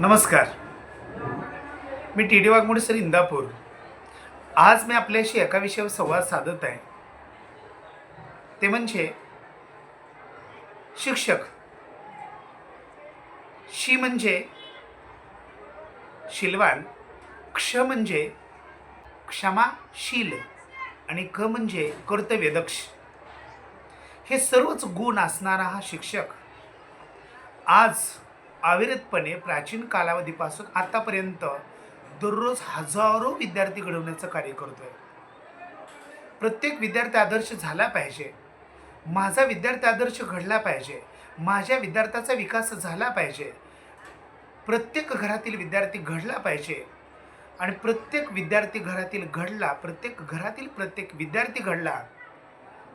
नमस्कार. मी T D Waghmode sir Indapur. आज मी आपल्याशी एका विषयावर संवाद साधत आहे. ते म्हणजे शिक्षक. शी म्हणजे शिलवान क्ष म्हणजे क्षमाशील आणि क म्हणजे कर्तव्यदक्ष. हे सर्वच गुण असणारा हा शिक्षक आज अविरतपणे प्राचीन कालावधीपासून आतापर्यंत दररोज हजारो विद्यार्थी घडवण्याचं कार्य करतो आहे प्रत्येक विद्यार्थी आदर्श झाला पाहिजे. माझा विद्यार्थी आदर्श घडला पाहिजे. माझ्या विद्यार्थ्याचा विकास झाला पाहिजे. प्रत्येक घरातील विद्यार्थी घडला पाहिजे. आणि प्रत्येक विद्यार्थी घरातील घडला प्रत्येक घरातील प्रत्येक विद्यार्थी घडला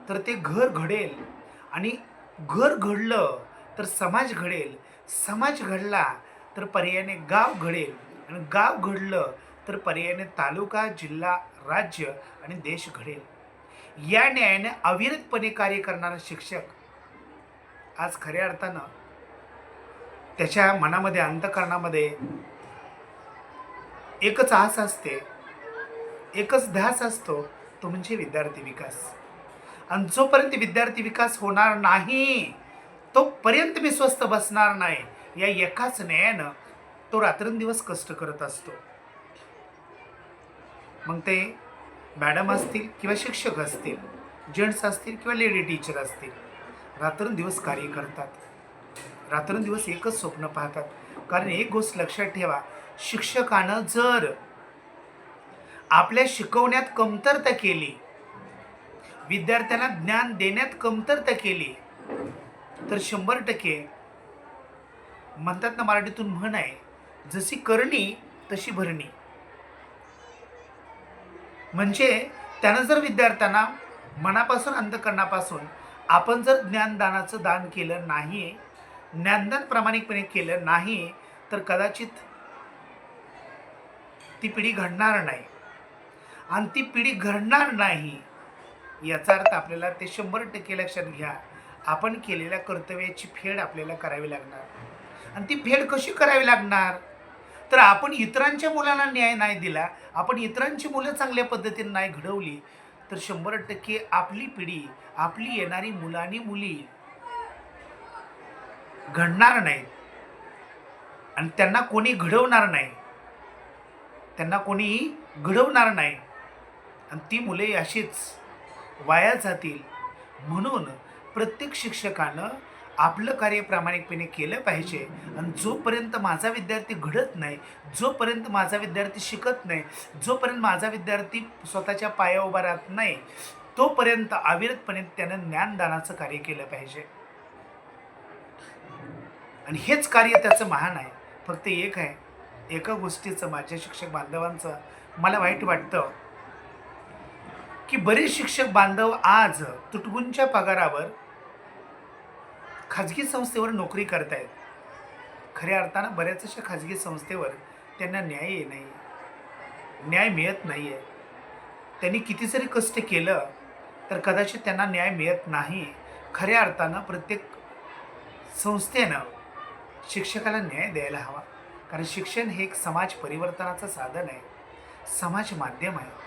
तर ते घर घडेल. आणि घर घडलं तर समाज घडेल. समाज घडला तर पर्यायाने गाव घडेल. आणि गाव घडलं तर पर्यायाने तालुका जिल्हा राज्य आणि देश घडेल. या न्यायाने अविरतपणे कार्य करणारा शिक्षक आज खऱ्या अर्थानं त्याच्या मनामध्ये अंतकरणामध्ये एकच आस असते. एकच ध्यास असतो. तो म्हणजे विद्यार्थी विकास. आणि जोपर्यंत विद्यार्थी विकास होणार नाही तोपर्यंत मी स्वस्थ बसणार नाही. या एकाच न्यायानं तो रात्रंदिवस कष्ट करत असतो. मग ते मॅडम असतील किंवा शिक्षक असतील जेंट्स असतील किंवा लेडी टीचर असतील रात्रंदिवस कार्य करतात. रात्रंदिवस एकच स्वप्न पाहतात. कारण एक गोष्ट लक्षात ठेवा शिक्षकानं जर आपल्या शिकवण्यात कमतरता केली विद्यार्थ्यांना ज्ञान देण्यात कमतरता केली तर शंभर टक्के म्हणतात ना मराठीतून म्हण आहे जशी करणी तशी भरणी. म्हणजे त्यानं जर विद्यार्थ्यांना मनापासून अंतकरणापासून आपण जर ज्ञानदानाचं दान केलं नाही ज्ञानदान प्रामाणिकपणे केलं नाही तर कदाचित ती पिढी घडणार नाही. आणि ती पिढी घडणार नाही याचा अर्थ आपल्याला ते शंभर टक्के लक्षात घ्या. आपण केलेल्या कर्तव्याची फेड आपल्याला करावी लागणार. आणि ती फेड कशी करावी लागणार? तर आपण इतरांच्या मुलांना न्याय नाही दिला आपण इतरांची मुलं चांगल्या पद्धतीने नाही घडवली तर शंभर टक्के आपली पिढी आपली येणारी मुलांनी मुली घडणार नाहीत आणि त्यांना कोणी घडवणार नाही. त्यांना कोणी घडवणार नाही. आणि ती मुले अशीच वाया जातील. म्हणून प्रत्येक शिक्षकानं आपलं कार्य प्रामाणिकपणे केलं पाहिजे. आणि जोपर्यंत माझा विद्यार्थी घडत नाही जोपर्यंत माझा विद्यार्थी शिकत नाही जोपर्यंत माझा विद्यार्थी स्वतःच्या पाया उभा राहत नाही तोपर्यंत अविरतपणे त्यानं ज्ञानदानाचं कार्य केलं पाहिजे. आणि हेच कार्य त्याचं महान आहे. फक्त एक आहे. एका गोष्टीचं माझ्या शिक्षक बांधवांचं मला वाईट वाटतं की बरेच शिक्षक बांधव आज तुटगुंच्या पगारावर खाजगी संस्थेवर नोकरी करतायत. खऱ्या अर्थानं बऱ्याचशा खाजगी संस्थेवर त्यांना न्याय नाही. न्याय मिळत नाही आहे त्यांनी किती जरी कष्ट केलं तर कदाचित त्यांना न्याय मिळत नाही. खऱ्या अर्थानं प्रत्येक संस्थेनं शिक्षकाला न्याय द्यायला हवा. कारण शिक्षण हे एक समाज परिवर्तनाचं साधन आहे. समाज माध्यम आहे.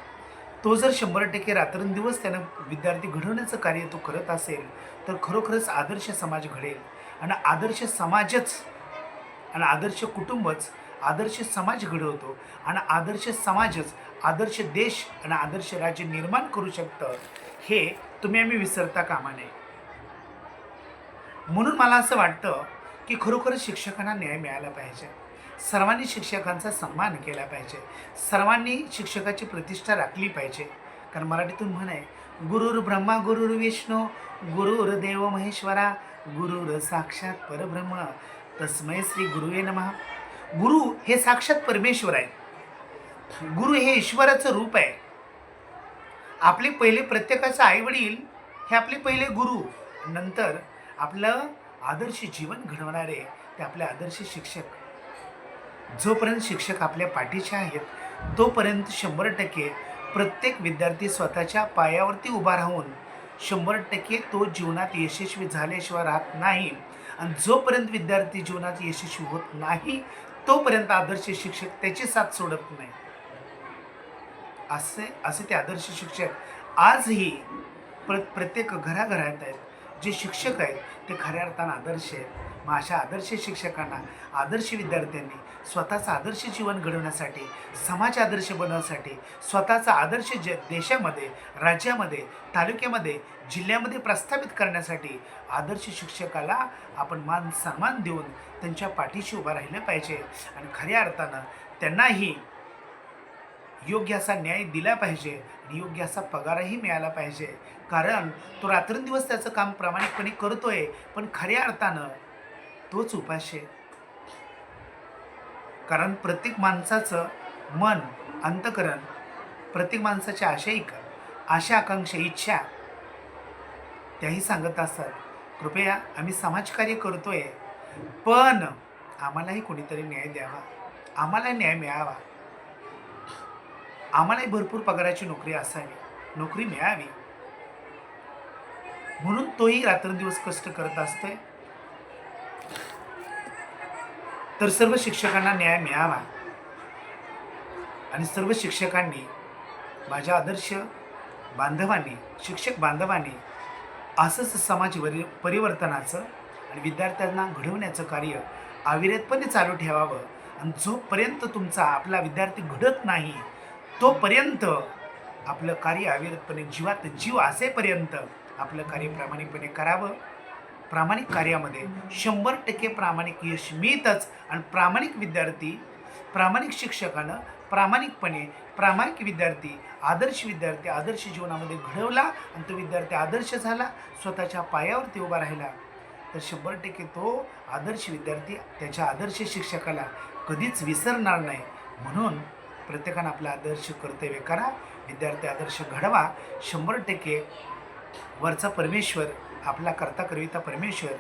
तो जर शंभर टक्के रात्रंदिवस त्यानं विद्यार्थी घडवण्याचं कार्य तो करत असेल तर खरोखरच आदर्श समाज घडेल. आणि आदर्श समाजच आणि आदर्श कुटुंबच आदर्श समाज घडवतो. आणि आदर्श समाजच आदर्श देश आणि आदर्श राज्य निर्माण करू शकतं हे तुम्ही आम्ही विसरता कामा नये. म्हणून मला असं वाटतं की खरोखरच शिक्षकांना न्याय मिळाला पाहिजे. सर्वांनी शिक्षकांचा सन्मान केला पाहिजे. सर्वांनी शिक्षकाची प्रतिष्ठा राखली पाहिजे. कारण मराठीतून म्हण आहे गुरुर ब्रह्मा गुरुर विष्णू गुरुर देव महेश्वरा गुरुर साक्षात परब्रह्म तस्मय श्री गुरुवे नमः. गुरु हे साक्षात परमेश्वर आहे. गुरु हे ईश्वराचं रूप आहे. आपले पहिले प्रत्येकाचं आईवडील हे आपले पहिले गुरु. नंतर आपलं आदर्श जीवन घडवणारे ते आपले आदर्श शिक्षक. जोपर्यंत शिक्षक आपल्या पाठीचे आहेत तोपर्यंत शंभर टक्के प्रत्येक विद्यार्थी स्वतःच्या पायावरती उभा राहून शंभर टक्के तो जीवनात यशस्वी झाल्याशिवाय राहत नाही. आणि जोपर्यंत विद्यार्थी जीवनात यशस्वी होत नाही तोपर्यंत आदर्श शिक्षक त्याची साथ सोडत नाही. असे असे ते आदर्श शिक्षक आजही प्र प्रत्येक घराघरात आहेत. जे शिक्षक आहेत ते खऱ्या अर्थानं आदर्श आहेत. मग अशा आदर्श शिक्षकांना आदर्श विद्यार्थ्यांनी स्वतःचं आदर्श जीवन घडवण्यासाठी समाज आदर्श बनवण्यासाठी स्वतःचा आदर्श ज देशामध्ये राज्यामध्ये तालुक्यामध्ये जिल्ह्यामध्ये प्रस्थापित करण्यासाठी आदर्श शिक्षकाला आपण मान सन्मान देऊन त्यांच्या पाठीशी उभं राहिलं पाहिजे. आणि खऱ्या अर्थानं त्यांनाही योग्य असा न्याय दिला पाहिजे आणि योग्य असा पगारही मिळाला पाहिजे. कारण तो रात्रंदिवस त्याचं काम प्रामाणिकपणे करतोय पण खऱ्या अर्थानं तोच उपाशी आहे. कारण प्रत्येक माणसाचं मन अंतकरण प्रत्येक माणसाच्या आशय आशा आकांक्षा इच्छा त्याही सांगत असतात. कृपया आम्ही समाजकार्य करतोय पण आम्हालाही कोणीतरी न्याय द्यावा. आम्हाला न्याय मिळावा. आम्हालाही भरपूर पगाराची नोकरी असावी. नोकरी मिळावी. म्हणून तोही रात्रंदिवस कष्ट करत असतोय. तर सर्व शिक्षकांना न्याय मिळावा. आणि सर्व शिक्षकांनी माझ्या आदर्श बांधवांनी शिक्षक बांधवांनी असंच समाज वरी परिवर्तनाचं आणि विद्यार्थ्यांना घडवण्याचं कार्य अविरतपणे चालू ठेवावं. आणि जोपर्यंत तुमचा आपला विद्यार्थी घडत नाही तोपर्यंत आपलं कार्य अविरतपणे जीवात जीव असेपर्यंत आपलं कार्य प्रामाणिकपणे करावं. प्रामाणिक कार्यामध्ये शंभर टक्के प्रामाणिक यश मिळतच. आणि प्रामाणिक विद्यार्थी प्रामाणिक शिक्षकानं प्रामाणिकपणे प्रामाणिक विद्यार्थी आदर्श विद्यार्थी आदर्श जीवनामध्ये घडवला आणि तो विद्यार्थी आदर्श झाला स्वतःच्या पायावरती उभा राहिला. तर शंभर टक्के तो आदर्श विद्यार्थी त्याच्या आदर्श शिक्षकाला कधीच विसरणार नाही. म्हणून प्रत्येकानं आपला आदर्श कर्तव्य करा विद्यार्थी आदर्श घडवा. शंभर टक्के वरचा परमेश्वर आपला करता करविता परमेश्वर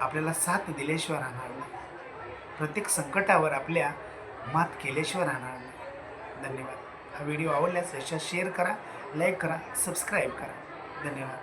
आपल्याला साथ दिल्याशिवाय राहणार नाही. प्रत्येक संकटावर आपल्या मात केल्याशिवाय राहणार नाही. धन्यवाद. हा व्हिडिओ आवडल्यास याच्यात शेअर करा लाईक करा सबस्क्राईब करा. धन्यवाद.